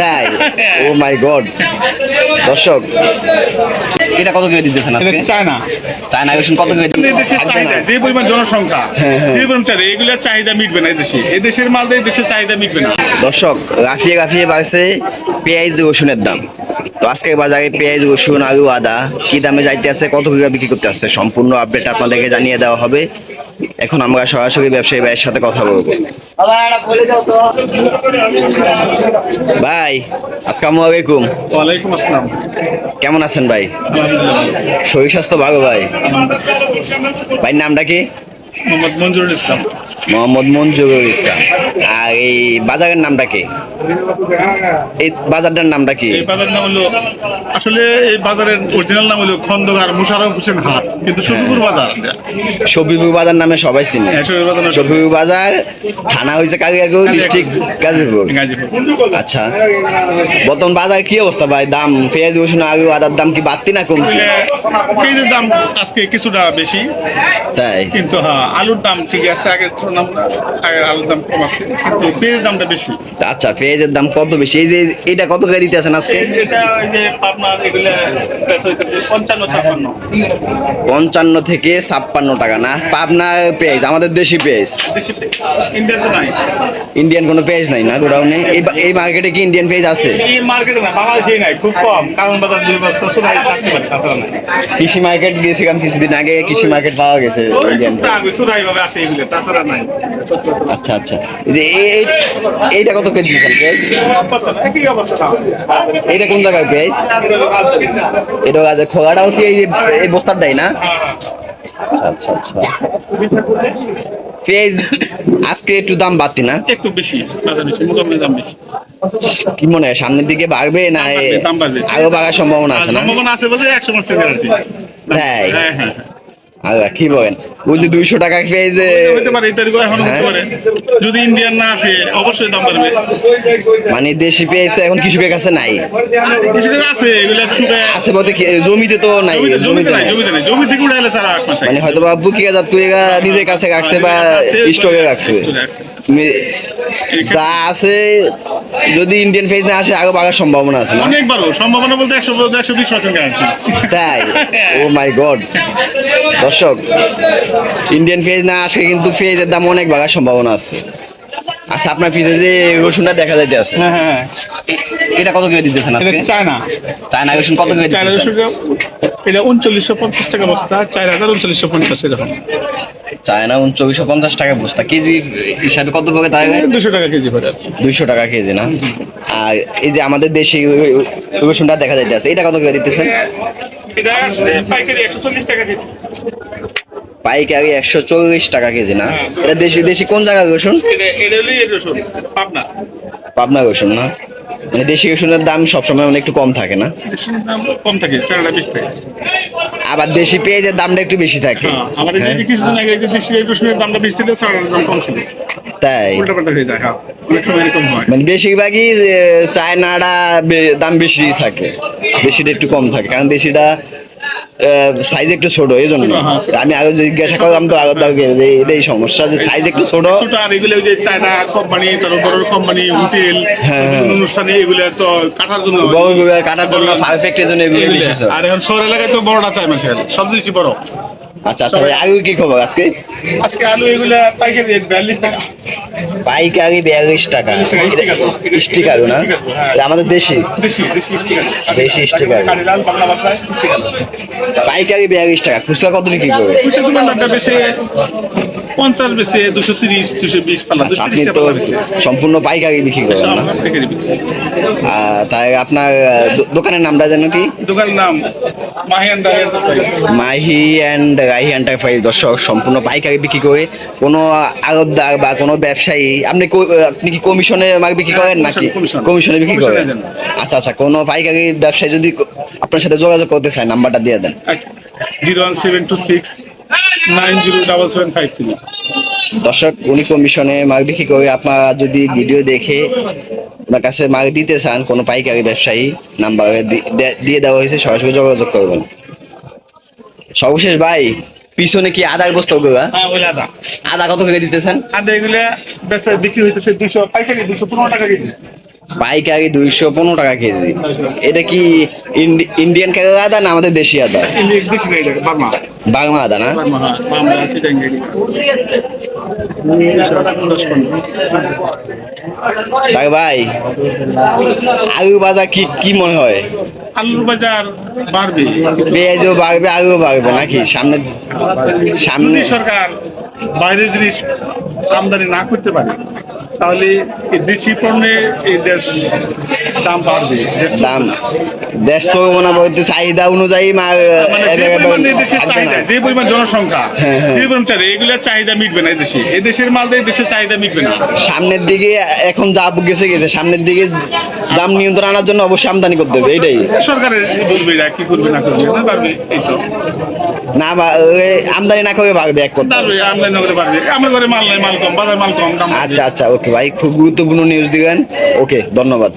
তাই? Oh my god দর্শক এটা কত করে দিতেছেন আজকে? চায় চায়না আগেশন কত করে এই দেশের চাহিদা যে পরিমাণ জনসংখ্যা হ্যাঁ, হ্যাঁ। যে পরিমাণ চাহিদা মিটবে না দেশে। এই দেশের মাল দিয়ে দেশের চাহিদা মিটবে না। দর্শক রাফিয়ে রাফিয়ে বাড়ছে পেঁয়াজ রসুনের দাম। তো আজকে বাজারে পেঁয়াজ রসুন আলু আদা কি দামে যাইতে আছে কত করে বিক্রি করতে আসছে সম্পূর্ণ আপডেট আপনাদেরকে জানিয়ে দেওয়া হবে। এখন আমরা সরাসরি ব্যবসায়ী ভাইয়ের সাথে কথা বলব। ভাই আসসালামু আলাইকুম। ওয়ালাইকুম আসসালাম। কেমন আছেন ভাই? শরীর স্বাস্থ্য ভালো ভাই? ভাই নামটা কি? মোহাম্মদ মঞ্জুরুল ইসলাম। মোহাম্মদ মঞ্জুরুল ইসলাম। আর এই বাজারের নামটা কি? এই বাজারটার নামটা কি? এই বাজারের নাম হলো আসলে এই বাজারের অরিজিনাল নাম হলো খন্দকার মুশারফ হোসেন হাট কিন্তু সুখপুর বাজার। শফিপুর বাজার নামে সবাই চিনে। হ্যাঁ, শফিপুর বাজার থানা হয়েছে কালিয়াগঞ্জ ডিস্ট্রিক্ট গাজীপুর। আচ্ছা। বর্তমান বাজার কি অবস্থা ভাই? দাম পেঁয়াজ রসুন আলু আদার দাম কি বাড়তি না কমতি? পেঁয়াজের দাম আজকে কিছুটা বেশি। তাই? কিন্তু হ্যাঁ আলুর দাম ঠিক আছে আগের তুলনায় আগের আলুর দাম কম আছে কিন্তু পেঁয়াজের দামটা বেশি। আচ্ছা পেঁয়াজের দাম কত বেশি? এই যে এটা কত করে দিতে আছেন আজকে? এটা ওই যে আপনার এগুলো পঞ্চান্ন ছাপ্পান্ন। পঞ্চান্ন থেকে ছাপ্পান্ন টাকা না? পাবনার পেঁয়াজ আমাদের দেশি পেঁয়াজ। ইন্ডিয়ান তো নাই। ইন্ডিয়ান কোনো পেঁয়াজ নাই না গোডাউনে? এই এই মার্কেটে কি ইন্ডিয়ান পেঁয়াজ আছে? এই মার্কেটে না বাংলাদেশেই নাই খুব কম। কারণ বাজার দুই বছর শুধু থাকতে পারে তাছাড়া নাই। কৃষি মার্কেট গিয়েছিলাম কিছুদিন আগে কৃষি মার্কেট পাওয়া গেছে ইন্ডিয়ান টুকটাক ওই আসে এগুলো তাছাড়া নাই। আচ্ছা আচ্ছা। যে এইটা কত কেজি এইটা কোন জায়গায় এটা আছে খোলাটাও কি এই বস্তার দেয় না? আচ্ছা পেঁয়াজ আজকে একটু দাম বাড়তি না? একটু বেশি মোটামুটি দাম বেশি। কি মনে হয় সামনের দিকে বাড়বে না। আরও বাড়ার সম্ভাবনা আছে না? সম্ভাবনা আছে বলতে একশো পার্সেন্ট গ্যারান্টি হ্যাঁ হ্যাঁ। কি বলেন? ওই যে দুইশো টাকা পেঁয়াজে হতে পারে এই এখন হতে। পারে। যদি ইন্ডিয়ান না আসে অবশ্যই দাম বাড়বে। মানে দেশি পেঁয়াজ তো এখন কৃষকের কাছে নাই। কৃষকের আছে এগুলো আছে বলতে জমিতে তো নাই জমিতে জমিতে নাই। নাই। জমিতে নাই জমি থেকে উঠে সারা মানে হয়তো বা করে নিজের কাছে রাখছে বা স্টকে রাখছে। তুমি- যা আছে যদি ইন্ডিয়ান পেজ না আসে আরও বাড়ার সম্ভাবনা আছে না? অনেক বাড়ো সম্ভাবনা বলতে একশো একশো বিশ পার্সেন্ট তাই? ও মাই গড দর্শক ইন্ডিয়ান পেজ না আসে কিন্তু পেজের দাম অনেক বাড়ার সম্ভাবনা আছে। আচ্ছা আপনার পিছে যে রসুনটা দেখা যাইতে আছে হ্যাঁ হ্যাঁ এটা কত করে দিতেছেন আজকে? চায়না। চায়না রসুন কত করে চায়না দিতেছেন? এটা উনচল্লিশশো পঞ্চাশ টাকা বস্তা চার হাজার উনচল্লিশশো পঞ্চাশ এরকম। চায়না উনচল্লিশশো পঞ্চাশ টাকা বস্তা কেজি হিসাবে কত পড়ে তাই দুশো টাকা কেজি কি। দুইশো টাকা কেজি না? আর এই যে আমাদের দেশে রসুনটা দেখা যাইতে আছে এটা কত করে দিতেছেন? এটা পাইকারি একশো চল্লিশ টাকা কেজি। পাইকারি একশো চল্লিশ টাকা কেজি না? এটা দেশি দেশি কোন জায়গার রসুন? রসুন পাবনা। পাবনা রসুন না? মানে দেশি রসুনের দাম সবসময় অনেক একটু কম থাকে না? কম থাকে আবার দেশি পেঁয়াজের দামটা একটু বেশি থাকে। হ্যাঁ আমাদের হ্যাঁ, কিছুদিন আগে দেশি রসুনের দামটা বেশি ছিল চারটার দাম কম ছিল। তাই হয়ে যায় হ্যাঁ। অনেক সময় এরকম হয়। মানে বেশিরভাগই চায়নাটা দাম বেশি থাকে। দেশিটা একটু কম থাকে কারণ দেশিটা সাইজ একটু ছোট এই জন্য। হ্যাঁ, আমি আগে জিজ্ঞাসা করলাম তো আগে তাকে যে এটাই সমস্যা যে সাইজ একটু ছোট। আর এগুলো যে চায়না কোম্পানি তারপর বড় কোম্পানি হোটেল হ্যাঁ, হ্যাঁ। অনুষ্ঠানে এগুলো তো কাটার জন্য বড় বড় কাটার জন্য পারফেক্টের জন্য এগুলো। আর এখন শহর এলাকায় তো বড়টা চাই মানুষের। সবচেয়ে বেশি বড়। আচ্ছা আচ্ছা ভাই, কি খবর আজকে? আজকে আলু এগুলা পাইকারি রেট বিয়াল্লিশ টাকা। পাইকারি বিয়াল্লিশ টাকা। স্টিক আলু। না? এটা আমাদের দেশি? দেশি দেশি ভাষায় স্টিকার পাইকারি বিয়াল্লিশ টাকা। খুচরা কত বিক্রি করে দোকানদারটা বেশি পঞ্চাশ বেশি দুশো তিরিশ দুশো বিশ পাল্লা আচ্ছা আপনি তো সম্পূর্ণ পাইকারি বিক্রি করেন না? তাই আপনার দোকানের নামটা যেন কি? দোকানের নাম মাহি অ্যান্ড রাহি এন্টারপ্রাইজ দর্শক সম্পূর্ণ পাইকারি বিক্রি করে কোনো আড়তদার বা কোনো ব্যবসায়ী আপনি আপনি কি কমিশনে মাল বিক্রি করেন নাকি? কমিশনে বিক্রি করেন? আচ্ছা আচ্ছা কোনো পাইকারি ব্যবসায়ী যদি আপনার সাথে যোগাযোগ করতে চায় নাম্বারটা দিয়ে দেন। আচ্ছা। Zero one seven two six nine zero double seven five three. দর্শক উনি কমিশনে মাল বিক্রি করে আপনারা যদি ভিডিও দেখে আপনার কাছে মাল দিতে চান কোনো পাইকারি ব্যবসায়ী নাম্বার দিয়ে দেওয়া হয়েছে সরাসরি যোগাযোগ করবেন। সর্বশেষ ভাই পিছনে কি আদার বস্তা ওগুলা? হ্যাঁ আদা। আদা কত করে দিতেছেন? আদা এগুলো বিক্রি হইতেছে দুশো পাইকারি দুশো পনেরো টাকা কেজি। পাইকারি দুইশো পনেরো টাকা কেজি। এটা কি ইন্ডিয়ান কাগজ আদা না আমাদের দেশি আদা? বাংলা আদা না? হ্যাঁ ভাই আলু বাজার কি কি মনে হয়? আলুর বাজার বাড়বে। পেঁয়াজও বাড়বে আলুও বাড়বে নাকি? সামনে সামনে সরকার বাইরের জিনিস আমদানি না করতে পারে তাহলে এই দেশি পণ্যে এই দেশ দাম বাড়বে দাম দেশ তো মনে বলতে চাহিদা অনুযায়ী মানে যে পরিমাণ দেশের চাহিদা যে পরিমাণ জনসংখ্যা হ্যাঁ, হ্যাঁ। যে পরিমাণ চাহিদা চাহিদা মিটবে না এই দেশে। এই দেশের মাল দিয়ে দেশের চাহিদা মিটবে না। সামনের দিকে এখন যা গেছে গেছে। সামনের দিকে দাম নিয়ন্ত্রণ আনার জন্য অবশ্যই আমদানি করতে হবে এটাই। সরকারের বলবে এরা কি করবে না করবে না পারবে এই তো। না আমদানি না করে পারবে এক করতে পারবে আমদানি করে পারবে। আমার ঘরে মাল নাই মাল কম বাজার মাল কম দাম আচ্ছা আচ্ছা ওকে। ভাই খুব গুরুত্বপূর্ণ নিউজ দিবেন। ওকে ধন্যবাদ।